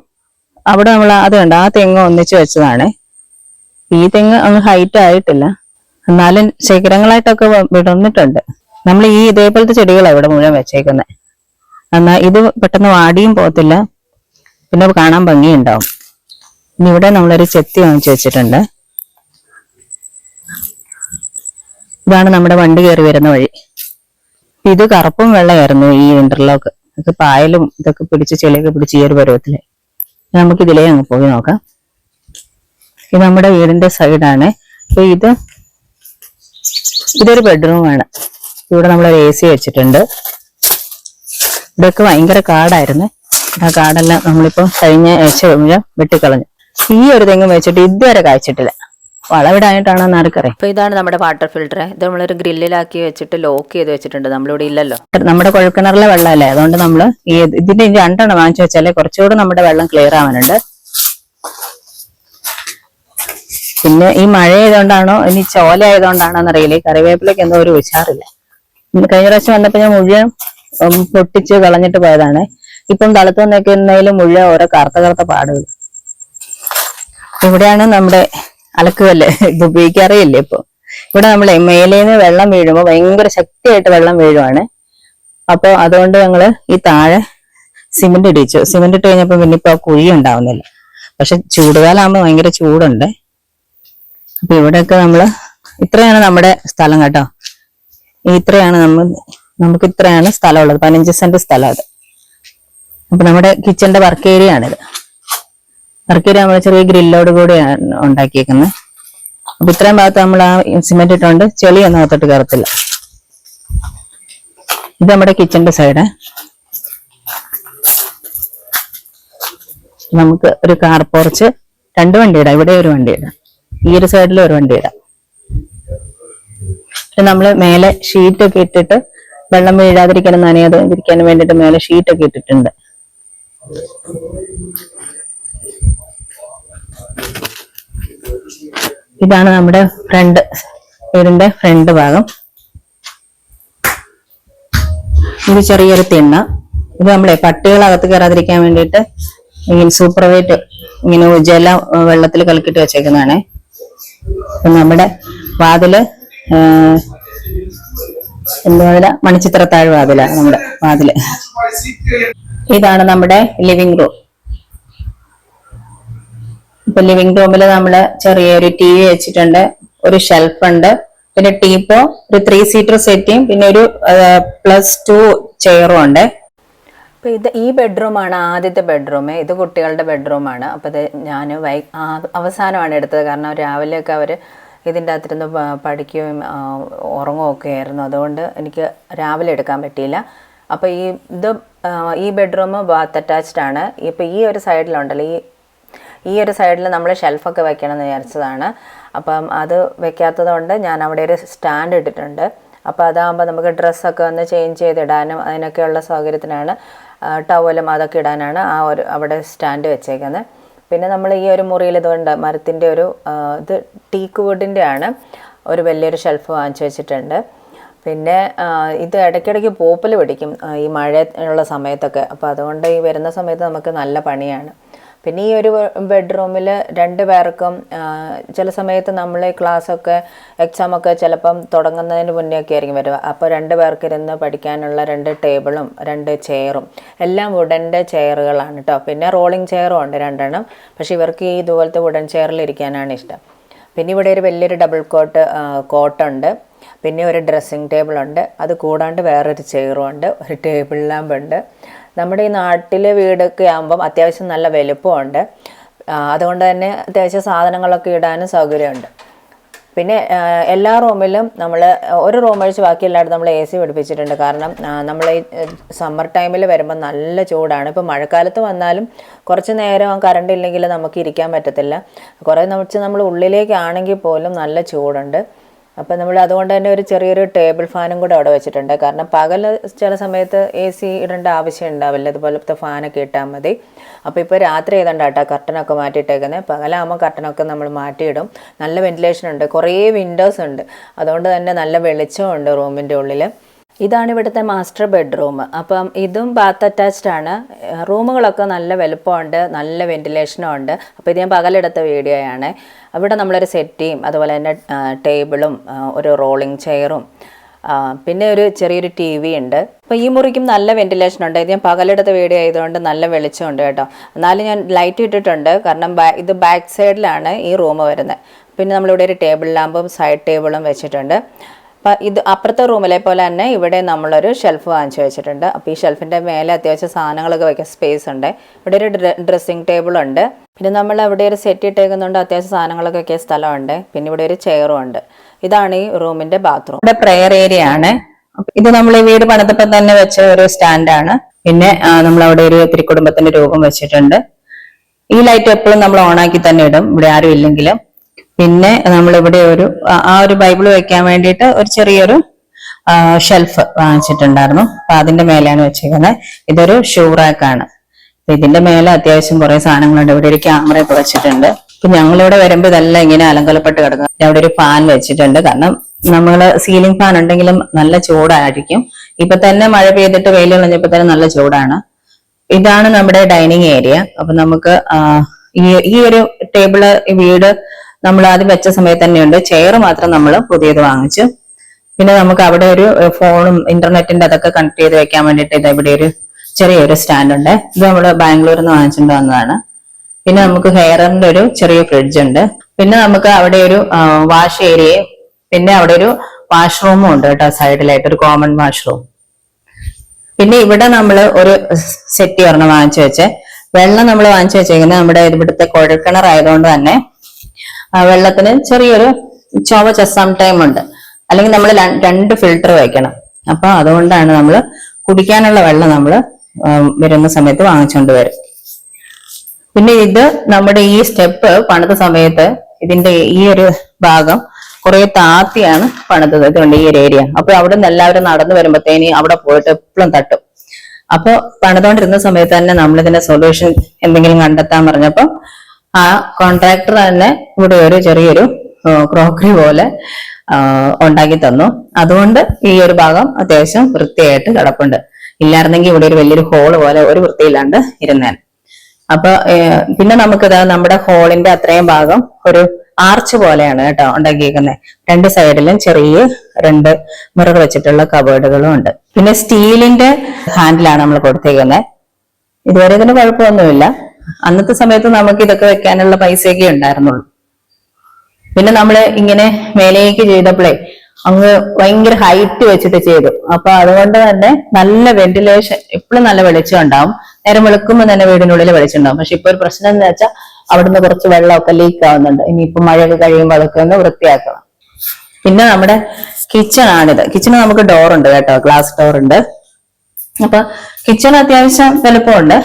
അവിടെ നമ്മൾ അത് കണ്ട? ആ തെങ്ങ് ഒന്നിച്ച് വെച്ചതാണ്. ഈ തെങ്ങ് അങ്ങ് ഹൈറ്റ് ആയിട്ടില്ല. എന്നാലും ശേഖരങ്ങളായിട്ടൊക്കെ വിടർന്നിട്ടുണ്ട്. നമ്മൾ ഈ ഇതേപോലത്തെ ചെടികളാണ് ഇവിടെ മുഴുവൻ വെച്ചേക്കുന്നത് എന്നാൽ ഇത് പെട്ടെന്ന് വാടിയും പോകത്തില്ല. പിന്നെ കാണാൻ ഭംഗിയുണ്ടാവും. ഇനി ഇവിടെ നമ്മളൊരു ചെത്തി വാങ്ങിച്ചു വെച്ചിട്ടുണ്ട്. ഇതാണ് നമ്മുടെ വണ്ടി കയറി വരുന്ന വഴി. ഇത് കറുപ്പും വെള്ളമായിരുന്നു ഈ ഇന്റർലോക്ക് ഇത് പായലും ഇതൊക്കെ പിടിച്ച് ചെളിയൊക്കെ പിടിച്ച് ഈ ഒരു പരുവത്തിൽ. നമുക്ക് ഇതിലേ അങ്ങ് പോയി നോക്കാം. ഇത് നമ്മുടെ വീടിന്റെ സൈഡാണ്. അപ്പൊ ഇത് ഇതൊരു ബെഡ്റൂമാണ്. ഇവിടെ നമ്മളൊരു എ സി വെച്ചിട്ടുണ്ട്. ഇതൊക്കെ ഭയങ്കര കാടായിരുന്നു. ആ കാടെല്ലാം നമ്മളിപ്പോ കഴിഞ്ഞ ആഴ്ച മുഴുവൻ വെട്ടിക്കളഞ്ഞു. ഈ ഒരു തെങ്ങും വെച്ചിട്ട് ഇതുവരെ കായ്ച്ചിട്ടില്ല. വളവിടായിട്ടാണോ ആർക്കറിയാം. ഇപ്പൊ ഇതാണ് നമ്മുടെ വാട്ടർ ഫിൽട്ടർ ഇത് നമ്മളൊരു ഗ്രില്ലിലാക്കി വെച്ചിട്ട് ലോക്ക് ചെയ്ത് വെച്ചിട്ടുണ്ട്. നമ്മളിവിടെ ഇല്ലല്ലോ. നമ്മുടെ കുഴൽക്കിണറിലെ വെള്ളമല്ലേ? അതുകൊണ്ട് നമ്മൾ ഈ ഇതിന്റെ ഇനി രണ്ടെണ്ണം വാങ്ങിച്ചു വെച്ചാലേ കുറച്ചുകൂടെ നമ്മുടെ വെള്ളം ക്ലിയർ ആവാനുണ്ട്. പിന്നെ ഈ മഴ ആയതുകൊണ്ടാണോ ഇനി ചോല ആയതുകൊണ്ടാണോ എന്നറിയില്ല. ഈ കറിവേപ്പിലേക്ക് എന്തോ ഒരു ഉഷാറില്ല. കഴിഞ്ഞ പ്രാവശ്യം വന്നപ്പോ ഞാൻ മുഴുവൻ പൊട്ടിച്ച് കളഞ്ഞിട്ട് പോയതാണ്. ഇപ്പം തളത്ത് നിൽക്കുന്നതിൽ മുഴുവൻ ഓരോ കറുത്ത കറുത്ത പാടുകൾ. ഇവിടെയാണ് നമ്മുടെ അലക്കുകല്ല്? ഇത് ഉപയോഗിക്കാറേയില്ല ഇപ്പൊ. ഇവിടെ നമ്മളെ മേലേന്ന് വെള്ളം വീഴുമ്പോൾ ഭയങ്കര ശക്തിയായിട്ട് വെള്ളം വീഴുവാണ്. അപ്പൊ അതുകൊണ്ട് ഞങ്ങൾ ഈ താഴെ സിമെന്റ് ഇടിച്ചു സിമെന്റ് ഇട്ട് കഴിഞ്ഞപ്പോ പിന്നെ ഇപ്പൊ കുഴി ഉണ്ടാവുന്നില്ല. പക്ഷെ ചൂടുകാലാകുമ്പോ ഭയങ്കര ചൂടുണ്ട്. അപ്പൊ ഇവിടെയൊക്കെ നമ്മൾ ഇത്രയാണ് നമ്മുടെ സ്ഥലം കേട്ടോ. ഇത്രയാണ് നമ്മൾ നമുക്ക് ഇത്രയാണ് സ്ഥലമുള്ളത് പതിനഞ്ച് സെന്റ് സ്ഥലം അത്. അപ്പൊ നമ്മുടെ കിച്ചന്റെ വർക്ക് ഏരിയ ആണിത്. വർക്ക് ഏരിയ നമ്മൾ ചെറിയ ഗ്രില്ലോട് കൂടിയാണ് ഉണ്ടാക്കിയേക്കുന്നത്. അപ്പൊ ഇത്രയും ഭാഗത്ത് നമ്മൾ ആ സിമെന്റ് ഇട്ടുകൊണ്ട് ചെളിയൊന്നും അകത്തോട്ട് കയറത്തില്ല. ഇത് നമ്മുടെ കിച്ചന്റെ സൈഡ് നമുക്ക് ഒരു കാർ പോർച്ച് രണ്ട് വണ്ടി ഇടാം ഇവിടെ ഒരു വണ്ടി ഇടാം ഈ ഒരു സൈഡിൽ ഒരു വണ്ടി ഇടാം നമ്മൾ മേലെ ഷീറ്റ് ഒക്കെ ഇട്ടിട്ട് വെള്ളം വീഴാതിരിക്കാനും നനയാതിരിക്കാനും വേണ്ടിയിട്ട് മേലെ ഷീറ്റ് ഒക്കെ ഇട്ടിട്ടുണ്ട്. ഇതാണ് നമ്മുടെ ഫ്രണ്ട് വീടിന്റെ ഫ്രണ്ട് ഭാഗം. ഇത് ചെറിയൊരു തിണ്ണ. ഇത് നമ്മളെ പട്ടികൾ അകത്ത് കയറാതിരിക്കാൻ വേണ്ടിയിട്ട് ഇങ്ങനെ സൂപ്പർവൈറ്റ് ഇങ്ങനെ ജല വെള്ളത്തിൽ കലക്കിട്ട് വെച്ചേക്കുന്നതാണ്. അപ്പൊ നമ്മുടെ വാതിൽ എന്താ മണിച്ചിത്രത്താഴ് വാതിലാണ് നമ്മുടെ വാതിൽ. ഇതാണ് നമ്മുടെ ലിവിംഗ് റൂം ഇപ്പൊ ലിവിംഗ് റൂമിൽ നമ്മൾ ചെറിയൊരു ടി വി വെച്ചിട്ടുണ്ട് ഒരു ഷെൽഫ് ഉണ്ട് പിന്നെ ടീപ്പോ ഒരു ത്രീ സീറ്റർ സെറ്റിയും പിന്നെ ഒരു പ്ലസ് ടു ചെയറും ഉണ്ട്. അപ്പോൾ ഇത് ഈ ബെഡ്റൂമാണ് ആദ്യത്തെ ബെഡ്റൂം ഇത് കുട്ടികളുടെ ബെഡ്റൂമാണ് അപ്പോൾ ഇത് ഞാൻ വൈ അവസാനമാണ് എടുത്തത്. കാരണം രാവിലെയൊക്കെ അവർ ഇതിന്റെ അകത്തിരുന്ന് പഠിക്കുകയും ഉറങ്ങുകയൊക്കെ ആയിരുന്നു. അതുകൊണ്ട് എനിക്ക് രാവിലെ എടുക്കാൻ പറ്റിയില്ല. അപ്പോൾ ഈ ഇത് ഈ ബെഡ്റൂം ബാത്ത് അറ്റാച്ച്ഡ് ആണ്. ഇപ്പോൾ ഈ ഒരു സൈഡിലുണ്ടല്ലോ ഈ ഈ ഒരു സൈഡിൽ നമ്മൾ ഷെൽഫൊക്കെ വെക്കണം എന്ന് വിചാരിച്ചതാണ്. അപ്പം അത് വെക്കാത്തത് കൊണ്ട് ഞാൻ അവിടെ ഒരു സ്റ്റാൻഡ് ഇട്ടിട്ടുണ്ട്. അപ്പോൾ അതാകുമ്പോൾ നമുക്ക് ഡ്രസ്സൊക്കെ ഒന്ന് ചേഞ്ച് ചെയ്തിടാനും അതിനൊക്കെയുള്ള സൗകര്യത്തിനാണ് ടവലും അതൊക്കെ ഇടാനാണ് ആ ഒരു അവിടെ സ്റ്റാൻഡ് വെച്ചേക്കുന്നത്. പിന്നെ നമ്മൾ ഈ ഒരു മുറിയിൽ ഇതുകൊണ്ട് മരത്തിന്റെ ഒരു ഇത് ടീക്ക് വുഡിന്റെ ആണ്. ഒരു വലിയൊരു ഷെൽഫ് വാങ്ങിച്ചു വെച്ചിട്ടുണ്ട്. പിന്നെ ഇത് ഇടയ്ക്കിടയ്ക്ക് പൂപ്പൽ പിടിക്കും ഈ മഴയുള്ള സമയത്തൊക്കെ. അപ്പോൾ അതുകൊണ്ട് ഈ വരുന്ന സമയത്ത് നമുക്ക് നല്ല പണിയാണ്. പിന്നെ ഈ ഒരു ബെഡ്റൂമിൽ രണ്ട് പേർക്കും ചില സമയത്ത് നമ്മൾ ക്ലാസ്സൊക്കെ എക്സാമൊക്കെ ചിലപ്പം തുടങ്ങുന്നതിന് മുന്നേ ഒക്കെ ആയിരിക്കും വരിക. അപ്പോൾ രണ്ട് പേർക്ക് ഇരുന്ന് പഠിക്കാനുള്ള രണ്ട് ടേബിളും രണ്ട് ചെയറും എല്ലാം വുഡന്റെ ചെയറുകളാണ് കേട്ടോ പിന്നെ റോളിംഗ് ചെയറും ഉണ്ട് രണ്ടെണ്ണം. പക്ഷേ ഇവർക്ക് ഈ ഇതുപോലത്തെ വുഡൻ ചെയറിൽ ഇരിക്കാനാണ് ഇഷ്ടം. പിന്നെ ഇവിടെ ഒരു വലിയൊരു ഡബിൾ കോട്ട് കോട്ടുണ്ട്. പിന്നെ ഒരു ഡ്രസ്സിങ് ടേബിൾ ഉണ്ട് അത് കൂടാണ്ട് വേറൊരു ചെയറും ഉണ്ട് ഒരു ടേബിൾ ലാമ്പുണ്ട് നമ്മുടെ ഈ നാട്ടിലെ വീടൊക്കെ ആകുമ്പം അത്യാവശ്യം നല്ല വലുപ്പമുണ്ട് അതുകൊണ്ട് തന്നെ അത്യാവശ്യം സാധനങ്ങളൊക്കെ ഇടാനും സൗകര്യമുണ്ട്. പിന്നെ എല്ലാ റൂമിലും നമ്മൾ ഒരു റൂം ഒഴിച്ച് ബാക്കി എല്ലായിടത്തും നമ്മൾ എ സി പിടിപ്പിച്ചിട്ടുണ്ട്. കാരണം നമ്മൾ ഈ സമ്മർ ടൈമിൽ വരുമ്പോൾ നല്ല ചൂടാണ്. ഇപ്പോൾ മഴക്കാലത്ത് വന്നാലും കുറച്ച് നേരം കറണ്ട് ഇല്ലെങ്കിൽ നമുക്ക് ഇരിക്കാൻ പറ്റത്തില്ല. കുറേ നമുക്ക് നമ്മൾ ഉള്ളിലേക്കാണെങ്കിൽ പോലും നല്ല ചൂടുണ്ട്. അപ്പോൾ നമ്മൾ അതുകൊണ്ട് തന്നെ ഒരു ചെറിയൊരു ടേബിൾ ഫാനും കൂടെ അവിടെ വെച്ചിട്ടുണ്ട്. കാരണം പകൽ ചില സമയത്ത് എ സി ഇടേണ്ട ആവശ്യം ഉണ്ടാവില്ല. അതുപോലത്തെ ഫാനൊക്കെ ഇട്ടാൽ മതി. അപ്പോൾ ഇപ്പോൾ രാത്രി ഏതാണ്ട് കേട്ടോ കർട്ടനൊക്കെ മാറ്റിയിട്ടേക്കുന്നത് പകലാകുമ്പോൾ കർട്ടനൊക്കെ നമ്മൾ മാറ്റിയിടും. നല്ല വെന്റിലേഷൻ ഉണ്ട്. കുറേ വിൻഡോസ് ഉണ്ട്. അതുകൊണ്ട് തന്നെ നല്ല വെളിച്ചമുണ്ട് റൂമിന്റെ ഉള്ളിൽ ഇതാണ് ഇവിടുത്തെ മാസ്റ്റർ ബെഡ്റൂം അപ്പം ഇതും ബാത്ത് അറ്റാച്ച്ഡ് ആണ്. റൂമുകളൊക്കെ നല്ല വലുപ്പമുണ്ട്. നല്ല വെന്റിലേഷനും ഉണ്ട്. അപ്പോൾ ഇത് ഞാൻ പകലെടുത്ത വീഡിയോയാണ് അവിടെ നമ്മളൊരു സെറ്റിയും അതുപോലെ തന്നെ ടേബിളും ഒരു റോളിംഗ് ചെയറും പിന്നെ ഒരു ചെറിയൊരു ടി വി ഉണ്ട്. അപ്പോൾ ഈ മുറിക്കും നല്ല വെന്റിലേഷൻ ഉണ്ട്. ഇത് ഞാൻ പകലെടുത്ത വീഡിയോ ആയതുകൊണ്ട് നല്ല വെളിച്ചമുണ്ട് കേട്ടോ. എന്നാലും ഞാൻ ലൈറ്റ് ഇട്ടിട്ടുണ്ട്. കാരണം ഇത് ബാക്ക് സൈഡിലാണ് ഈ റൂം വരുന്നത്. പിന്നെ നമ്മളിവിടെ ഒരു ടേബിൾ ലാമ്പും സൈഡ് ടേബിളും വെച്ചിട്ടുണ്ട്. അപ്പം ഇത് അപ്പുറത്തെ റൂമിലെ പോലെ തന്നെ ഇവിടെ നമ്മളൊരു ഷെൽഫ് വാങ്ങിച്ചു വെച്ചിട്ടുണ്ട്. അപ്പോൾ ഈ ഷെൽഫിന്റെ മേലെ അത്യാവശ്യം സാധനങ്ങളൊക്കെ വയ്ക്കാൻ സ്പേസ് ഉണ്ട്. ഇവിടെ ഒരു ഡ്രസ്സിങ് ടേബിൾ ഉണ്ട്. പിന്നെ നമ്മൾ അവിടെ ഒരു സെറ്റ് ഇട്ടേക്കുന്നുണ്ട് അത്യാവശ്യം സാധനങ്ങളൊക്കെ വെക്കിയ സ്ഥലമുണ്ട്. പിന്നെ ഇവിടെ ഒരു ചെയറും ഉണ്ട്. ഇതാണ് ഈ റൂമിന്റെ ബാത്റൂം ഇവിടെ പ്രെയർ ഏരിയ ആണ്. ഇത് നമ്മൾ ഈ വീട് പണിതപ്പം തന്നെ വെച്ച ഒരു സ്റ്റാൻഡാണ് പിന്നെ നമ്മൾ അവിടെ ഒരു തിരുക്കുടുംബത്തിന്റെ രൂപം വെച്ചിട്ടുണ്ട്. ഈ ലൈറ്റ് എപ്പോഴും നമ്മൾ ഓണാക്കി തന്നെ ഇടും. ഇവിടെ ആരും ഇല്ലെങ്കിലും. പിന്നെ നമ്മൾ ഇവിടെ ഒരു ആ- ഒരു ബൈബിൾ വെക്കാൻ വേണ്ടിയിട്ട് ഒരു ചെറിയൊരു ഷെൽഫ് വാങ്ങിച്ചിട്ടുണ്ടായിരുന്നു. അപ്പൊ അതിന്റെ മേലെയാണ് വെച്ചേക്കുന്നത് ഇതൊരു ഷൂ റാക്കാണ് അപ്പൊ ഇതിന്റെ മേലെ അത്യാവശ്യം കുറെ സാധനങ്ങളുണ്ട്. ഇവിടെ ഒരു ക്യാമറ ഒക്കെ വെച്ചിട്ടുണ്ട് ഇപ്പൊ ഞങ്ങളിവിടെ വരുമ്പോ ഇതെല്ലാം ഇങ്ങനെ അലങ്കലപ്പെട്ട് കിടക്കുന്നു. അവിടെ ഒരു ഫാൻ വെച്ചിട്ടുണ്ട്. കാരണം നമ്മൾ സീലിംഗ് ഫാൻ ഉണ്ടെങ്കിലും നല്ല ചൂടായിരിക്കും. ഇപ്പൊ തന്നെ മഴ പെയ്തിട്ട് വെയിൽ കളഞ്ഞപ്പോ തന്നെ നല്ല ചൂടാണ്. ഇതാണ് നമ്മുടെ ഡൈനിങ് ഏരിയ അപ്പൊ നമുക്ക് ഈ ഈ ഒരു ടേബിൾ വീട് നമ്മൾ അത് വെച്ച സമയത്ത് തന്നെയുണ്ട്. ചെയർ മാത്രം നമ്മൾ പുതിയത് വാങ്ങിച്ചു. പിന്നെ നമുക്ക് അവിടെ ഒരു ഫോണും ഇന്റർനെറ്റിന്റെ അതൊക്കെ കണക്ട് ചെയ്ത് വെക്കാൻ വേണ്ടിയിട്ട് ഇത് ഇവിടെ ഒരു ചെറിയൊരു സ്റ്റാൻഡ് ഉണ്ട്. ഇത് നമ്മൾ ബാംഗ്ലൂരിൽ നിന്ന് വാങ്ങിച്ചിട്ട് വന്നതാണ്. പിന്നെ നമുക്ക് ഹെയറിന്റെ ഒരു ചെറിയ ഫ്രിഡ്ജ് ഉണ്ട്. പിന്നെ നമുക്ക് അവിടെ ഒരു വാഷ് ഏരിയയും പിന്നെ അവിടെ ഒരു വാഷ്റൂമും ഉണ്ട് കേട്ടോ സൈഡിലായിട്ട് ഒരു കോമൺ വാഷ്റൂം പിന്നെ ഇവിടെ നമ്മൾ ഒരു സെറ്റ് ഒരെണ്ണം വാങ്ങിച്ചു വെച്ചേ. വെള്ളം നമ്മൾ വാങ്ങിച്ചു വെച്ചേക്കുന്നത് നമ്മുടെ ഇവിടുത്തെ കുഴൽക്കിണർ ആയതുകൊണ്ട് തന്നെ വെള്ളത്തിന് ചെറിയൊരു ചുവ സം ടൈം ഉണ്ട്. അല്ലെങ്കിൽ നമ്മൾ രണ്ട് ഫിൽട്ടർ വയ്ക്കണം അപ്പൊ അതുകൊണ്ടാണ് നമ്മൾ കുടിക്കാനുള്ള വെള്ളം നമ്മൾ വരുന്ന സമയത്ത് വാങ്ങിച്ചുകൊണ്ട് വരും. പിന്നെ ഇത് നമ്മുടെ ഈ സ്റ്റെപ്പ് പണിത സമയത്ത് ഇതിന്റെ ഈ ഒരു ഭാഗം കുറെ താത്തിയാണ് പണിതത്. ഇതുകൊണ്ട് ഈ ഒരു ഏരിയ അപ്പൊ അവിടെ നിന്ന് എല്ലാവരും നടന്നു വരുമ്പോഴത്തേന് അവിടെ പോയിട്ട് എപ്പോഴും തട്ടും. അപ്പൊ പണിതുകൊണ്ടിരുന്ന സമയത്ത് തന്നെ നമ്മൾ ഇതിന്റെ സൊല്യൂഷൻ എന്തെങ്കിലും കണ്ടെത്താൻ പറഞ്ഞപ്പോ ആ കോൺട്രാക്ടർ തന്നെ ഇവിടെ ഒരു ചെറിയൊരു ക്രോക്കറി പോലെ ഉണ്ടാക്കി തന്നു. അതുകൊണ്ട് ഈ ഒരു ഭാഗം അത്യാവശ്യം വൃത്തിയായിട്ട് കിടപ്പുണ്ട്. ഇല്ലായിരുന്നെങ്കിൽ ഇവിടെ ഒരു വലിയൊരു ഹോൾ പോലെ ഒരു വൃത്തിയില്ലാണ്ട് ഇരുന്നേൻ അപ്പൊ പിന്നെ നമുക്കിത് നമ്മുടെ ഹോളിന്റെ അത്രയും ഭാഗം ഒരു ആർച്ച് പോലെയാണ് കേട്ടോ ഉണ്ടാക്കിയിരിക്കുന്നത് രണ്ട് സൈഡിലും ചെറിയ രണ്ട് മിറർ വെച്ചിട്ടുള്ള കബേർഡുകളും ഉണ്ട്. പിന്നെ സ്റ്റീലിന്റെ ഹാൻഡിലാണ് നമ്മൾ കൊടുത്തേക്കുന്നത് ഇതുവരെ ഇതിന് കുഴപ്പമൊന്നുമില്ല. അന്നത്തെ സമയത്ത് നമുക്ക് ഇതൊക്കെ വെക്കാനുള്ള പൈസയൊക്കെ ഉണ്ടായിരുന്നുള്ളൂ. പിന്നെ നമ്മൾ ഇങ്ങനെ മേലേക്ക് ചെയ്തപ്പോഴേ അങ്ങ് ഭയങ്കര ഹൈറ്റ് വെച്ചിട്ട് ചെയ്തു. അപ്പൊ അതുകൊണ്ട് തന്നെ നല്ല വെന്റിലേഷൻ എപ്പോഴും നല്ല വെളിച്ചം ഉണ്ടാവും. നേരം വെളുക്കുമ്പോൾ തന്നെ വീടിനുള്ളിൽ വെളിച്ചം ഉണ്ടാവും. പക്ഷെ ഇപ്പൊ ഒരു പ്രശ്നം എന്ന് വെച്ചാൽ അവിടുന്ന് കുറച്ച് വെള്ളമൊക്കെ ലീക്ക് ആവുന്നുണ്ട്. ഇനിയിപ്പോ മഴയൊക്കെ കഴിയുമ്പോൾ അതൊക്കെ ഒന്ന് വൃത്തിയാക്കണം. പിന്നെ നമ്മുടെ കിച്ചൺ ആണിത്. കിച്ചണ് നമുക്ക് ഡോർ ഉണ്ട് കേട്ടോ. ഗ്ലാസ് ഡോർ ഉണ്ട്. അപ്പൊ കിച്ചൺ അത്യാവശ്യം വലുപ്പമുണ്ട്.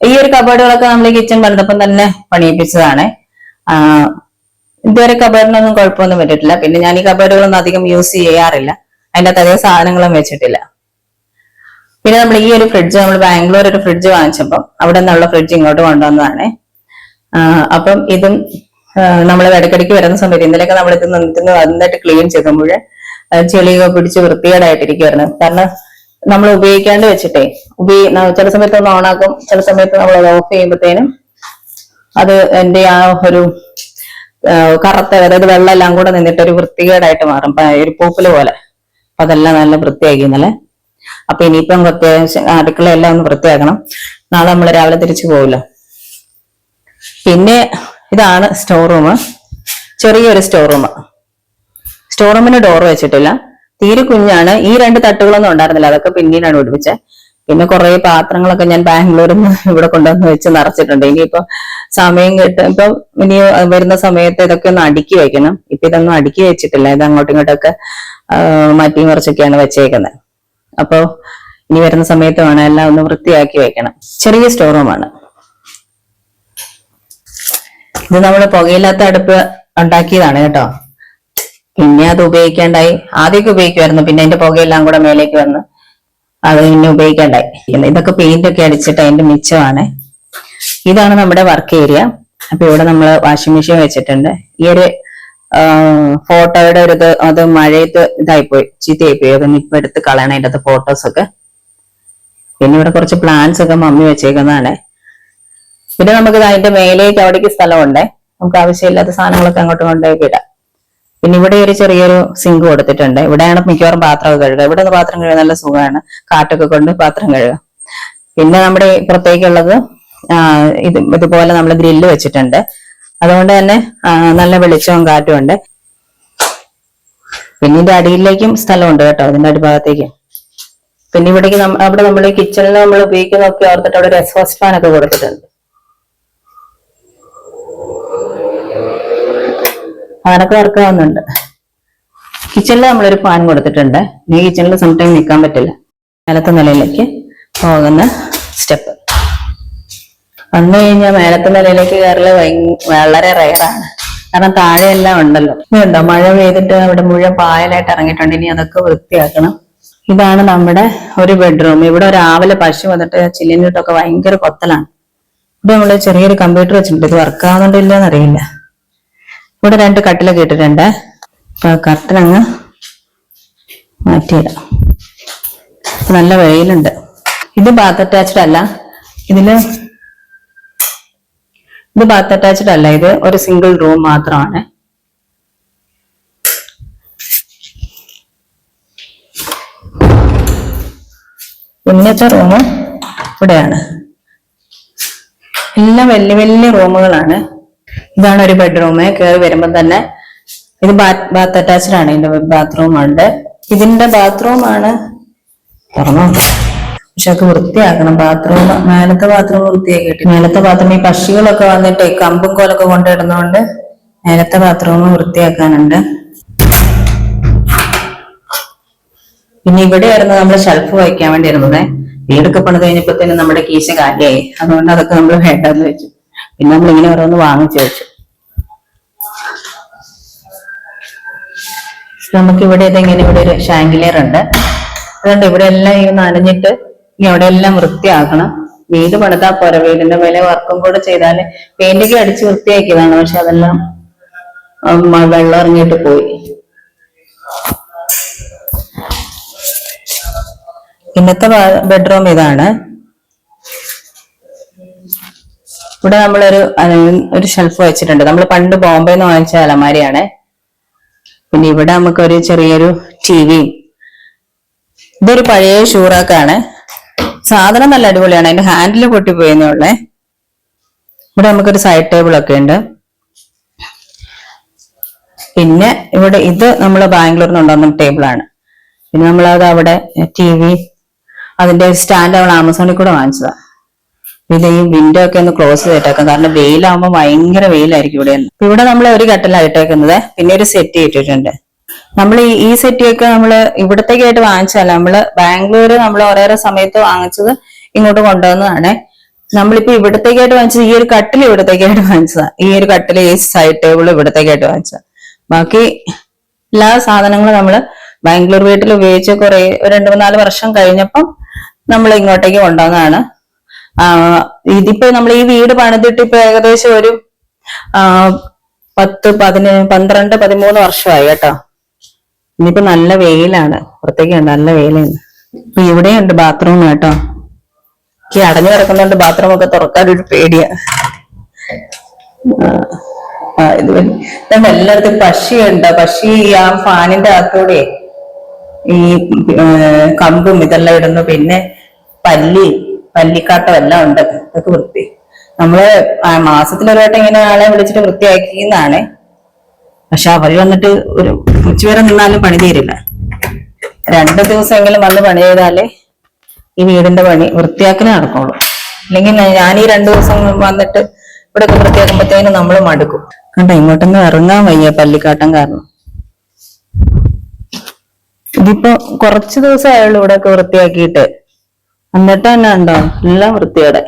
ഈ ഒരു കബേർഡുകളൊക്കെ നമ്മൾ കിച്ചൺ വലുതപ്പം തന്നെ പണിയിപ്പിച്ചതാണ്. ഇതുവരെ കബേർഡിനൊന്നും കുഴപ്പമൊന്നും പറ്റിയിട്ടില്ല പിന്നെ ഞാൻ ഈ കബേർഡുകളൊന്നും അധികം യൂസ് ചെയ്യാറില്ല. അതിന്റെ അകത്ത് അധികം സാധനങ്ങളും വെച്ചിട്ടില്ല. പിന്നെ നമ്മൾ ഈ ഒരു ഫ്രിഡ്ജ് നമ്മൾ ബാംഗ്ലൂർ ഒരു ഫ്രിഡ്ജ് വാങ്ങിച്ചപ്പോൾ അവിടെ നിന്നുള്ള ഫ്രിഡ്ജ് ഇങ്ങോട്ട് കൊണ്ടുവന്നതാണ്. അപ്പം ഇതും നമ്മൾ ഇടയ്ക്കിടയ്ക്ക് വരുന്ന സമയത്ത് ഇന്നലെയൊക്കെ നമ്മൾ ഇത് നന്നായിട്ട് ക്ലീൻ ചെയ്തുമ്പോൾ ചെളിയൊക്കെ പിടിച്ച് വൃത്തികേടായിട്ടിരിക്കുവായിരുന്നു. കാരണം നമ്മൾ ഉപയോഗിക്കാണ്ട് വെച്ചിട്ടേ ഉപയോഗി ചില സമയത്ത് ഒന്ന് ഓണാക്കും ചില സമയത്ത് നമ്മൾ അത് ഓഫ് ചെയ്യുമ്പോഴത്തേനും അത് എന്റെ ആ ഒരു കറുത്ത അതായത് വെള്ളം എല്ലാം കൂടെ നിന്നിട്ട് ഒരു വൃത്തികേടായിട്ട് മാറും ഒരു പൂപ്പൽ പോലെ. അതെല്ലാം നല്ല വൃത്തിയാക്കി ഇന്നലെ അപ്പൊ ഇനിയിപ്പം അത്യാവശ്യം അടുക്കളയെല്ലാം ഒന്ന് വൃത്തിയാക്കണം. നാളെ നമ്മൾ രാവിലെ തിരിച്ചു പോവില്ല പിന്നെ ഇതാണ് സ്റ്റോർ റൂം ചെറിയൊരു സ്റ്റോർ റൂം സ്റ്റോർ റൂമിന് ഡോർ വെച്ചിട്ടില്ല. തീരെ കുഞ്ഞാണ്. ഈ രണ്ട് തട്ടുകളൊന്നും ഉണ്ടായിരുന്നില്ല. അതൊക്കെ പിന്നീടാണ് ഒടിപ്പിച്ചത് പിന്നെ കുറെ പാത്രങ്ങളൊക്കെ ഞാൻ ബാംഗ്ലൂരിൽ നിന്ന് ഇവിടെ കൊണ്ടുവന്ന് വെച്ച് നിറച്ചിട്ടുണ്ട്. ഇനിയിപ്പോ സമയം കിട്ടും. ഇപ്പൊ ഇനി വരുന്ന സമയത്ത് ഇതൊക്കെ ഒന്ന് അടുക്കി വെക്കണം. ഇപ്പൊ ഇതൊന്നും അടുക്കി വെച്ചിട്ടില്ല. ഇത് അങ്ങോട്ടും ഇങ്ങോട്ടൊക്കെ മാറ്റി മറിച്ചൊക്കെയാണ് വെച്ചേക്കുന്നത്. അപ്പോ ഇനി വരുന്ന സമയത്ത് വേണം എല്ലാം ഒന്ന് വൃത്തിയാക്കി വെക്കണം. ചെറിയ സ്റ്റോർ റൂമാണ് ഇത് നമ്മൾ പുകയില്ലാത്ത അടുപ്പ് ഉണ്ടാക്കിയതാണ് കേട്ടോ. പിന്നെ അത് ഉപയോഗിക്കേണ്ടായി. ആദ്യമൊക്കെ ഉപയോഗിക്കുമായിരുന്നു പിന്നെ അതിന്റെ പുകയെല്ലാം കൂടെ മേലേക്ക് വന്ന് അത് പിന്നെ ഉപയോഗിക്കേണ്ടായി. ഇതൊക്കെ പെയിന്റ് ഒക്കെ അടിച്ചിട്ട് അതിന്റെ മിച്ചമാണ്. ഇതാണ് നമ്മുടെ വർക്ക് ഏരിയ അപ്പൊ ഇവിടെ നമ്മൾ വാഷിംഗ് മെഷീൻ വെച്ചിട്ടുണ്ട്. ഈ ഒരു ഫോട്ടോയുടെ ഒരു ഇത് അത് മഴയത്ത് ഇതായിപ്പോയി. ചീത്തയായിപ്പോയി. അതൊന്നും ഇപ്പൊ എടുത്ത് കളയണം അതിന്റെ അകത്ത് ഫോട്ടോസ് ഒക്കെ. പിന്നെ ഇവിടെ കുറച്ച് പ്ലാന്റ്സ് ഒക്കെ മമ്മി വെച്ചേക്കുന്നതാണ്. പിന്നെ നമുക്ക് അതിന്റെ മേലേക്ക് അവിടേക്ക് സ്ഥലമുണ്ട്. നമുക്ക് ആവശ്യമില്ലാത്ത സാധനങ്ങളൊക്കെ അങ്ങോട്ട് കൊണ്ടുപോയി ഇടാം. പിന്നെ ഇവിടെ ഒരു ചെറിയൊരു സിങ്ക് കൊടുത്തിട്ടുണ്ട്. ഇവിടെയാണ് മിക്കവാറും പാത്രമൊക്കെ കഴുകുക. ഇവിടെ നിന്ന് പാത്രം കഴുകാൻ നല്ല സുഖമാണ്. കാറ്റൊക്കെ കൊണ്ട് പാത്രം കഴുകുക. പിന്നെ നമ്മുടെ പുറത്തേക്കുള്ളത് ഇത് ഇതുപോലെ നമ്മൾ ഗ്രില്ല് വെച്ചിട്ടുണ്ട്. അതുകൊണ്ട് തന്നെ നല്ല വെളിച്ചവും കാറ്റും ഉണ്ട്. പിന്നെ ഇതിന്റെ അടിയിലേക്കും സ്ഥലമുണ്ട് കേട്ടോ അതിന്റെ അടിഭാഗത്തേക്ക്. പിന്നെ ഇവിടേക്ക് അവിടെ നമ്മൾ കിച്ചണിൽ നമ്മൾ ഉപയോഗിക്കുന്നതൊക്കെ ഓർത്തിട്ട് അവിടെ ഒരു എക്സോസ്റ്റ് ഫാൻ ഒക്കെ കൊടുത്തിട്ടുണ്ട്. ഫാനൊക്കെ വർക്ക് ആവുന്നുണ്ട്. കിച്ചണിൽ നമ്മളൊരു പാൻ കൊടുത്തിട്ടുണ്ട്. ഈ കിച്ചണിൽ സംടൈം നിൽക്കാൻ പറ്റില്ല. മേലത്തെ നിലയിലേക്ക് പോകുന്ന സ്റ്റെപ്പ് വന്നു കഴിഞ്ഞാൽ മേലത്തെ നിലയിലേക്ക് കയറൽ വളരെ റയറാണ് കാരണം താഴെ എല്ലാം ഉണ്ടല്ലോ ഇതുണ്ടോ മഴ പെയ്തിട്ട് അവിടെ മുഴുവൻ പായലായിട്ട് ഇറങ്ങിയിട്ടുണ്ട്. ഇനി അതൊക്കെ വൃത്തിയാക്കണം. ഇതാണ് നമ്മുടെ ഒരു ബെഡ്റൂം ഇവിടെ രാവിലെ പശു വന്നിട്ട് ചില്ലിനിട്ടൊക്കെ ഭയങ്കര കൊത്തലാണ്. ഇവിടെ നമ്മൾ ചെറിയൊരു കമ്പ്യൂട്ടർ വെച്ചിട്ടുണ്ട്. ഇത് വർക്ക് ആവുന്നുണ്ടോ ഇല്ലെന്ന് അറിയില്ല ഇവിടെ രണ്ട് കട്ടില ഇട്ടിട്ടുണ്ട് അപ്പൊ കർട്ടൻ അങ്ങ് മാറ്റിയിടാം. നല്ല വെയിലുണ്ട്. ഇത് ബാത്ത് അറ്റാച്ച്ഡ് അല്ല. ഇതിൽ ഇത് ബാത്ത് അറ്റാച്ച്ഡ് അല്ല. ഇത് ഒരു സിംഗിൾ റൂം മാത്രമാണ്. ഇന്നത്തെ റൂം ഇവിടെയാണ്. എല്ലാം വലിയ വലിയ റൂമുകളാണ് ഇതാണ് ഒരു ബെഡ്റൂം കയറി വരുമ്പോൾ തന്നെ ഇത് ബാത്ത് അറ്റാച്ച്ഡ് ആണ്. ഇതിന്റെ ബാത്റൂം ഉണ്ട്. ഇതിന്റെ ബാത്റൂം ആണ്. തുറന്നോ? പക്ഷെ അത് വൃത്തിയാക്കണം. ബാത്റൂം മേലത്തെ ബാത്റൂം വൃത്തിയാക്കിയിട്ട് മേലത്തെ ബാത്റൂം ഈ പക്ഷികളൊക്കെ വന്നിട്ട് കമ്പും കോലൊക്കെ കൊണ്ടിടുന്നോണ്ട് മേലത്തെ ബാത്റൂം വൃത്തിയാക്കാനുണ്ട്. പിന്നെ ഇവിടെയായിരുന്നു നമ്മൾ ഷെൽഫ് വയ്ക്കാൻ വേണ്ടി ഇരുന്നത് വീടൊക്കെ പണിത് കഴിഞ്ഞപ്പോ തന്നെ നമ്മുടെ കീശ കാലിയായി. അതുകൊണ്ട് അതൊക്കെ നമ്മൾ വേണ്ടെന്ന് വെച്ചു. പിന്നെ നമ്മൾ ഇങ്ങനെ ഓരോന്ന് വാങ്ങിച്ചു വെച്ചു. നമുക്ക് ഇവിടെ ഇതെങ്ങനെ? ഇവിടെ ഒരു ഷാങ്കിലിയർ ഉണ്ട്. അതുകൊണ്ട് ഇവിടെ എല്ലാം ഈ നനഞ്ഞിട്ട് ഇനി അവിടെ എല്ലാം വൃത്തിയാക്കണം. വീട് പണിതാ പോരാ? വീടിന്റെ മേലെ വർക്കും കൂടെ ചെയ്താൽ പെയിന്റൊക്കെ അടിച്ച് വൃത്തിയാക്കിയതാണ് പക്ഷെ അതെല്ലാം വെള്ളം ഇറങ്ങിയിട്ട് പോയി. ഇന്നത്തെ ബെഡ്റൂം ഇതാണ്. ഇവിടെ നമ്മളൊരു ഒരു ഷെൽഫ് വെച്ചിട്ടുണ്ട്. നമ്മൾ പണ്ട് ബോംബെ നിന്ന് വാങ്ങിച്ച അലമാരിയാണ്. പിന്നെ ഇവിടെ നമുക്കൊരു ചെറിയൊരു ടി വിയും ഇതൊരു പഴയ ഷൂറാക്കാണ്. സാധനം നല്ല അടിപൊളിയാണ്. അതിന്റെ ഹാൻഡിൽ പൊട്ടിപ്പോയെന്നേ ഉള്ളേ. ഇവിടെ നമുക്കൊരു സൈഡ് ടേബിൾ ഒക്കെ ഉണ്ട്. പിന്നെ ഇവിടെ ഇത് നമ്മൾ ബാംഗ്ലൂരിൽ നിന്ന് ഉണ്ടാകുന്ന ടേബിളാണ് പിന്നെ നമ്മളത് അവിടെ ടി വി അതിന്റെ സ്റ്റാൻഡ് നമ്മൾ ആമസോണിൽ കൂടെ വാങ്ങിച്ചതാ. ഇത് ഈ വിൻഡോ ഒക്കെ ഒന്ന് ക്ലോസ് ചെയ്തിട്ടേക്കാം. കാരണം വെയിലാവുമ്പോൾ ഭയങ്കര വെയിലായിരിക്കും ഇവിടെ. ഇവിടെ നമ്മൾ ഒരു കട്ടലാണ് ഇട്ടേക്കുന്നത്. പിന്നെ ഒരു സെറ്റ് ഇട്ടിട്ടുണ്ട്. നമ്മൾ ഈ സെറ്റിയൊക്കെ നമ്മൾ ഇവിടത്തേക്കായിട്ട് വാങ്ങിച്ചതല്ല. നമ്മൾ ബാംഗ്ലൂര് നമ്മൾ ഓരോരോ സമയത്ത് വാങ്ങിച്ചത് ഇങ്ങോട്ട് കൊണ്ടുവന്നതാണ്. നമ്മളിപ്പോ ഇവിടത്തേക്കായിട്ട് വാങ്ങിച്ചത് ഈ ഒരു കട്ടിൽ ഇവിടത്തേക്കായിട്ട് വാങ്ങിച്ചതാണ് ഈ ഒരു കട്ടിൽ ഈ സൈഡ് ടേബിൾ ഇവിടത്തേക്കായിട്ട് വാങ്ങിച്ചത്. ബാക്കി എല്ലാ സാധനങ്ങളും നമ്മൾ ബാംഗ്ലൂർ വീട്ടിൽ ഉപയോഗിച്ച് കുറെ രണ്ട് മൂന്നാൽ വർഷം കഴിഞ്ഞപ്പം നമ്മൾ ഇങ്ങോട്ടേക്ക് കൊണ്ടുവന്നതാണ്. ഇതിപ്പോ നമ്മൾ ഈ വീട് പണിതിട്ട് ഇപ്പൊ ഏകദേശം ഒരു പത്ത് പതിന പന്ത്രണ്ട് പതിമൂന്ന് വർഷമായി കേട്ടോ. ഇനിയിപ്പോ നല്ല വെയിലാണ്. പുറത്തേക്കുണ്ട് നല്ല വെയിലാണ്. ഇപ്പൊ ഇവിടെയുണ്ട് ബാത്റൂം കേട്ടോ. എനിക്ക് അടഞ്ഞു കിടക്കുന്നോണ്ട് ബാത്റൂം ഒക്കെ തുറക്കാൻ ഒരു പേടിയാ. ഇത് എല്ലായിടത്തും പശിയുണ്ട്. പശി ആ ഫാനിന്റെ അകത്തൂടെ ഈ കമ്പും ഇതെല്ലാം ഇടുന്നു. പിന്നെ പല്ലി. പല്ലിക്കാട്ടം എല്ലാം ഉണ്ട്. അതൊക്കെ വൃത്തി. നമ്മൾ മാസത്തിലൊരുവട്ടം ഇങ്ങനെ ആളെ വിളിച്ചിട്ട് വൃത്തിയാക്കിയെന്നാണ്. പക്ഷെ അവർ വന്നിട്ട് ഒരു ഉച്ചവരെ നിന്നാലും പണി തീരില്ല. രണ്ടു ദിവസമെങ്കിലും വന്ന് പണി ചെയ്താലേ ഈ വീടിന്റെ പണി വൃത്തിയാക്കലേ നടക്കുള്ളൂ. അല്ലെങ്കിൽ ഞാൻ ഈ രണ്ടു ദിവസം വന്നിട്ട് ഇവിടെ വൃത്തിയാക്കുമ്പോഴത്തേനും നമ്മൾ മടുക്കും. കണ്ട ഇങ്ങോട്ടൊന്നും ഇറങ്ങാൻ വയ്യ പല്ലിക്കാട്ടം കാരണം. ഇതിപ്പോ കുറച്ച് ദിവസമായുള്ളൂ ഇവിടെ ഒക്കെ വൃത്തിയാക്കിയിട്ട്. എന്നിട്ട് തന്നെ ഉണ്ടോ എല്ലാം വൃത്തിയോടെ.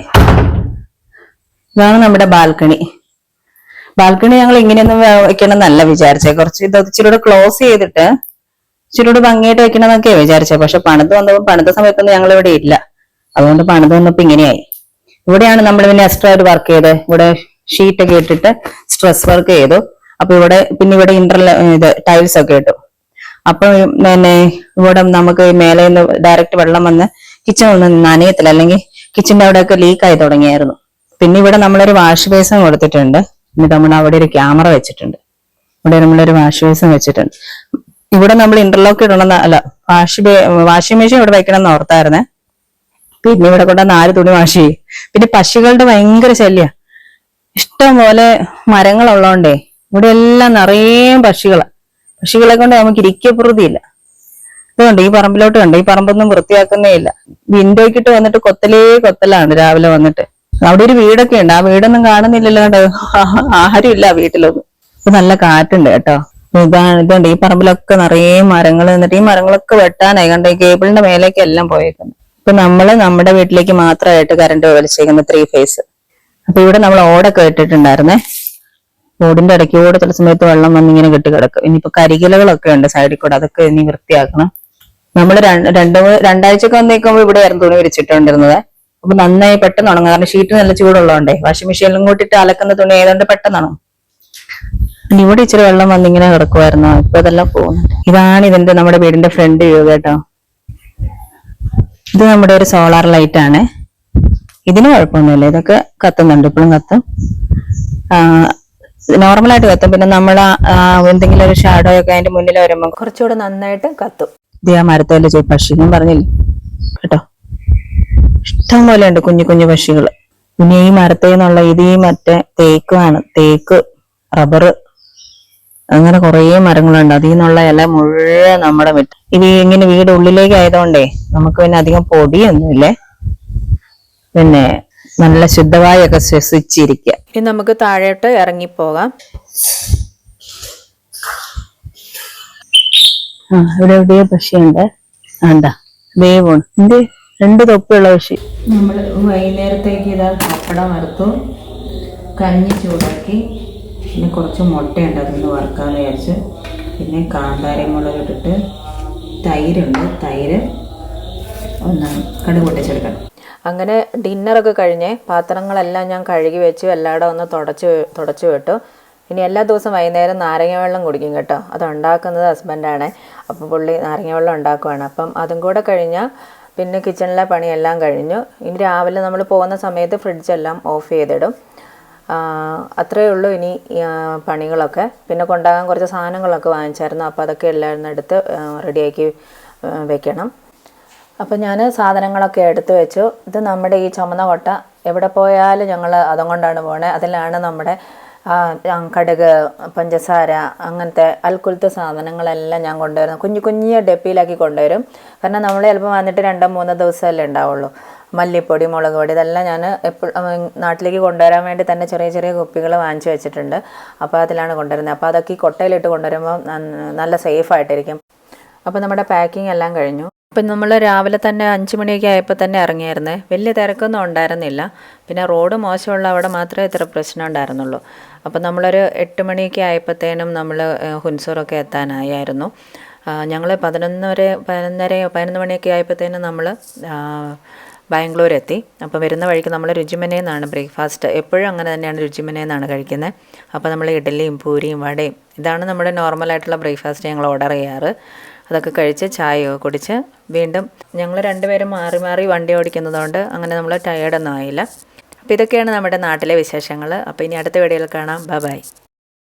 ഇതാണ് നമ്മുടെ ബാൽക്കണി. ബാൽക്കണി ഞങ്ങൾ ഇങ്ങനെയൊന്നും വെക്കണമെന്നല്ല വിചാരിച്ചേ. കുറച്ച് ഇത് ഇച്ചിരി കൂടെ ക്ലോസ് ചെയ്തിട്ട് ഇച്ചിരി കൂടെ ഭംഗിയായിട്ട് വെക്കണം എന്നൊക്കെ വിചാരിച്ചത് പക്ഷെ പണിത് വന്നപ്പോൾ പണിത സമയത്തൊന്നും ഞങ്ങൾ ഇവിടെ ഇല്ല. അതുകൊണ്ട് പണിത് വന്നപ്പോ ഇങ്ങനെയായി. ഇവിടെയാണ് നമ്മൾ പിന്നെ എക്സ്ട്രാ ഒരു വർക്ക് ചെയ്തത് ഇവിടെ ഷീറ്റ് ഒക്കെ ഇട്ടിട്ട് സ്ട്രെസ് വർക്ക് ചെയ്തു. അപ്പൊ ഇവിടെ പിന്നെ ഇവിടെ ഇന്റർ ഇത് ടൈൽസ് ഒക്കെ ഇട്ടു. അപ്പൊ പിന്നെ ഇവിടെ നമുക്ക് മേലെ നിന്ന് ഡയറക്റ്റ് വെള്ളം വന്ന് കിച്ചൺ ഒന്നും നനയത്തില്ല അല്ലെങ്കിൽ കിച്ചന്റെ അവിടെയൊക്കെ ലീക്ക് ആയി തുടങ്ങിയായിരുന്നു. പിന്നെ ഇവിടെ നമ്മളൊരു വാഷ് ബേസും കൊടുത്തിട്ടുണ്ട്. എന്നിട്ട് നമ്മൾ അവിടെ ഒരു ക്യാമറ വെച്ചിട്ടുണ്ട്. ഇവിടെ നമ്മളൊരു വാഷ് ബേസും വെച്ചിട്ടുണ്ട്. ഇവിടെ നമ്മൾ ഇന്റർലോക്ക് ഇടണം അല്ല വാഷ് വാഷിംഗ് മെഷീൻ ഇവിടെ വെക്കണം എന്ന് ഓർത്തായിരുന്നേ. പിന്നെ ഇവിടെ കൊണ്ട് നാല് തുണി വാഷ് ചെയ്യും. പിന്നെ പശുക്കളുടെ ഭയങ്കര ശല്യ. ഇഷ്ടം പോലെ മരങ്ങളുള്ളതുകൊണ്ടേ ഇവിടെ എല്ലാം നിറയെ പക്ഷികളാ. പക്ഷികളെ കൊണ്ട് നമുക്ക് ഇരിക്കപ്രതിയില്ല ഇതുകൊണ്ട് ഈ പറമ്പിലോട്ട് കണ്ട് ഈ പറമ്പൊന്നും വൃത്തിയാക്കുന്നേ ഇല്ല. വിൻഡോയ്ക്കിട്ട് വന്നിട്ട് കൊത്തലേ കൊത്തലാണ് രാവിലെ വന്നിട്ട്. അവിടെ ഒരു വീടൊക്കെ ഉണ്ട്. ആ വീടൊന്നും കാണുന്നില്ലല്ലോ കണ്ടോ? ആരും ഇല്ല വീട്ടിലൊന്നും. ഇപ്പൊ നല്ല കാറ്റുണ്ട് കേട്ടോ. ഇതാണ് ഇതുണ്ട്. ഈ പറമ്പിലൊക്കെ നിറയെ മരങ്ങൾ എന്നിട്ട് ഈ മരങ്ങളൊക്കെ വെട്ടാനായി. കണ്ടോ? ഈ കേബിളിന്റെ മേലേക്ക് എല്ലാം പോയേക്കുന്നു. ഇപ്പൊ നമ്മൾ നമ്മുടെ വീട്ടിലേക്ക് മാത്രമായിട്ട് കറണ്ട് വലിച്ചേക്കുന്നത് ത്രീ ഫേസ് അപ്പൊ ഇവിടെ നമ്മൾ ഓടൊക്കെ ഇട്ടിട്ടുണ്ടായിരുന്നേ. ഓടിന്റെ ഇടയ്ക്ക് ഓട് ചില സമയത്ത് വെള്ളം വന്നിങ്ങനെ കെട്ടി കിടക്കും. ഇനിയിപ്പോ കരികിലകളൊക്കെ ഉണ്ട് സൈഡിൽ കൂടെ. അതൊക്കെ ഇനി വൃത്തിയാക്കണം. നമ്മൾ രണ്ട് മൂന്ന് വന്നേക്കുമ്പോൾ വന്നേക്കുമ്പോ ഇവിടെ ആയിരുന്നു തുണി വിരിച്ചിട്ടുണ്ടിരുന്നത്. അപ്പൊ നന്നായി പെട്ടെന്ന് ഉണങ്ങും. കാരണം ഷീറ്റ് നല്ല ചൂടുള്ളതുകൊണ്ടേ. വാഷിംഗ് മെഷീനിലും കൂട്ടിട്ട് അലക്കുന്ന തുണി ആയതുകൊണ്ട് പെട്ടെന്ന് ഉണങ്ങും. ഇവിടെ ഇച്ചിരി വെള്ളം വന്നിങ്ങനെ കിടക്കുമായിരുന്നു ഇപ്പൊ അതെല്ലാം പോകുന്നുണ്ട്. ഇതാണ് ഇതിന്റെ നമ്മുടെ വീടിന്റെ ഫ്രണ്ട് വ്യൂ കേട്ടോ. ഇത് നമ്മുടെ ഒരു സോളാർ ലൈറ്റ് ആണ് ഇതിന് കുഴപ്പമൊന്നുമില്ല. ഇതൊക്കെ കത്തുന്നുണ്ട്. ഇപ്പോഴും കത്തും. നോർമലായിട്ട് കത്തും. പിന്നെ നമ്മൾ എന്തെങ്കിലും ഒരു ഷാഡോ ഒക്കെ അതിന്റെ മുന്നിൽ വരുമ്പോൾ കുറച്ചുകൂടെ നന്നായിട്ട് കത്തും. ഇത് ആ മരത്തേൽ ചെയ് പക്ഷി ഞാൻ പറഞ്ഞില്ലേ? കേട്ടോ? ഇഷ്ടം പോലെ ഉണ്ട് കുഞ്ഞു കുഞ്ഞു പക്ഷികൾ. പിന്നെ ഈ മരത്തിൽ നിന്നുള്ള ഇത് ഈ മറ്റേ തേക്കുമാണ് തേക്ക് റബ്ബർ അങ്ങനെ കുറേ മരങ്ങളുണ്ട്. അതിൽ നിന്നുള്ള ഇല മുഴുവൻ നമ്മുടെ വീട്ട് ഇത് ഇങ്ങനെ വീട് ഉള്ളിലേക്ക് ആയതുകൊണ്ടേ നമുക്ക് പിന്നെ അധികം പൊടിയൊന്നുമില്ലേ. പിന്നെ നല്ല ശുദ്ധവായൊക്കെ ശ്വസിച്ചിരിക്കുക ഇനി നമുക്ക് താഴോട്ട് ഇറങ്ങിപ്പോകാം. ആ ഇവിടെ എവിടെയോ പശിയുണ്ട്. ആണ്ട ദൈവമാണ് എന്ത് രണ്ട് തൊപ്പുള്ള പക്ഷി നമ്മൾ വൈകുന്നേരത്തേക്ക് ഇതാ പപ്പടം വറുത്തു കഞ്ഞി ചൂടാക്കി പിന്നെ കുറച്ച് മുട്ടയുണ്ട് അതൊന്ന് വറുക്കാൻ വിചാരിച്ച്. പിന്നെ കാന്താരി മുളക് ഇട്ടിട്ട് തൈരുണ്ട്. തൈര് ഒന്ന് കടുക് പൊട്ടിച്ചെടുക്കണം. അങ്ങനെ ഡിന്നറൊക്കെ കഴിഞ്ഞ് പാത്രങ്ങളെല്ലാം ഞാൻ കഴുകി വെച്ചു. എല്ലായിടം ഒന്ന് തുടച്ച് തുടച്ചു വിട്ടു. ഇനി എല്ലാ ദിവസവും വൈകുന്നേരം നാരങ്ങ വെള്ളം കുടിക്കും കേട്ടോ. അത് ഉണ്ടാക്കുന്നത് ഹസ്ബൻഡാണ് അപ്പോൾ പുള്ളി നാരങ്ങ വെള്ളം ഉണ്ടാക്കുവാണ്. അപ്പം അതും കൂടെ കഴിഞ്ഞാൽ പിന്നെ കിച്ചണിലെ പണിയെല്ലാം കഴിഞ്ഞു. ഇനി രാവിലെ നമ്മൾ പോകുന്ന സമയത്ത് ഫ്രിഡ്ജെല്ലാം ഓഫ് ചെയ്തിടും. അത്രേ അത്രയേ ഉള്ളൂ ഇനി പണികളൊക്കെ. പിന്നെ കൊണ്ടാകാൻ കുറച്ച് സാധനങ്ങളൊക്കെ വാങ്ങിച്ചായിരുന്നു. അപ്പോൾ അതൊക്കെ എല്ലാവരും എടുത്ത് റെഡിയാക്കി വെക്കണം. അപ്പോൾ ഞാൻ സാധനങ്ങളൊക്കെ എടുത്തു വെച്ചു. ഇത് നമ്മുടെ ഈ ചുമന്ന കൊട്ട. എവിടെ പോയാലും ഞങ്ങൾ അതും കൊണ്ടാണ് പോണേ. അതിലാണ് നമ്മുടെ കടുക് പഞ്ചസാര അങ്ങനത്തെ അൽക്കുലത്തെ സാധനങ്ങളെല്ലാം ഞാൻ കൊണ്ടുവരുന്നത് കുഞ്ഞു കുഞ്ഞു ഡപ്പിയിലാക്കി കൊണ്ടുവരും. കാരണം നമ്മൾ ചിലപ്പോൾ വന്നിട്ട് രണ്ടോ മൂന്നോ ദിവസമല്ലേ ഉണ്ടാവുള്ളൂ. മല്ലിപ്പൊടി മുളക് പൊടി ഇതെല്ലാം ഞാൻ എപ്പോഴും നാട്ടിലേക്ക് കൊണ്ടുവരാൻ വേണ്ടി തന്നെ ചെറിയ ചെറിയ കുപ്പികൾ വാങ്ങിച്ചു വെച്ചിട്ടുണ്ട്. അപ്പോൾ അതിലാണ് കൊണ്ടുവരുന്നത്. അപ്പോൾ അതൊക്കെ ഈ കൊട്ടയിലിട്ട് കൊണ്ടുവരുമ്പോൾ നല്ല സേഫ് ആയിട്ടിരിക്കും അപ്പോൾ നമ്മുടെ പാക്കിംഗ് എല്ലാം കഴിഞ്ഞു. അപ്പം നമ്മൾ രാവിലെ തന്നെ അഞ്ച് മണിയൊക്കെ ആയപ്പോൾ തന്നെ ഇറങ്ങിയായിരുന്നേ. വലിയ തിരക്കൊന്നും ഉണ്ടായിരുന്നില്ല. പിന്നെ റോഡ് മോശമുള്ള അവിടെ മാത്രമേ ഇത്ര പ്രശ്നം ഉണ്ടായിരുന്നുള്ളൂ. അപ്പം നമ്മളൊരു എട്ട് മണിയൊക്കെ ആയപ്പോഴത്തേനും നമ്മൾ ഹുൻസൂറൊക്കെ എത്താനായിരുന്നു ഞങ്ങൾ പതിനൊന്നര പതിനൊന്നരയോ പതിനൊന്ന് മണിയൊക്കെ ആയപ്പോഴത്തേനും നമ്മൾ ബാംഗ്ലൂർ എത്തി അപ്പോൾ വരുന്ന വഴിക്ക് നമ്മൾ രുചിമനേന്നാണ് ബ്രേക്ക്ഫാസ്റ്റ്. എപ്പോഴും അങ്ങനെ തന്നെയാണ് രുചിമനേന്നാണ് കഴിക്കുന്നത് അപ്പോൾ നമ്മൾ ഇഡലിയും പൂരിയും വടയും ഇതാണ് നമ്മുടെ നോർമലായിട്ടുള്ള ബ്രേക്ക്ഫാസ്റ്റ് ഞങ്ങൾ ഓർഡർ ചെയ്യാറ്. അതൊക്കെ കഴിച്ച് ചായയൊക്കെ കുടിച്ച് വീണ്ടും ഞങ്ങൾ രണ്ടുപേരും മാറി മാറി വണ്ടി ഓടിക്കുന്നതുകൊണ്ട് അങ്ങനെ നമ്മൾ ടയേർഡൊന്നും ആയില്ല. അപ്പോൾ ഇതൊക്കെയാണ് നമ്മുടെ നാട്ടിലെ വിശേഷങ്ങൾ അപ്പോൾ ഇനി അടുത്ത വീഡിയോയിൽ കാണാം. ബൈ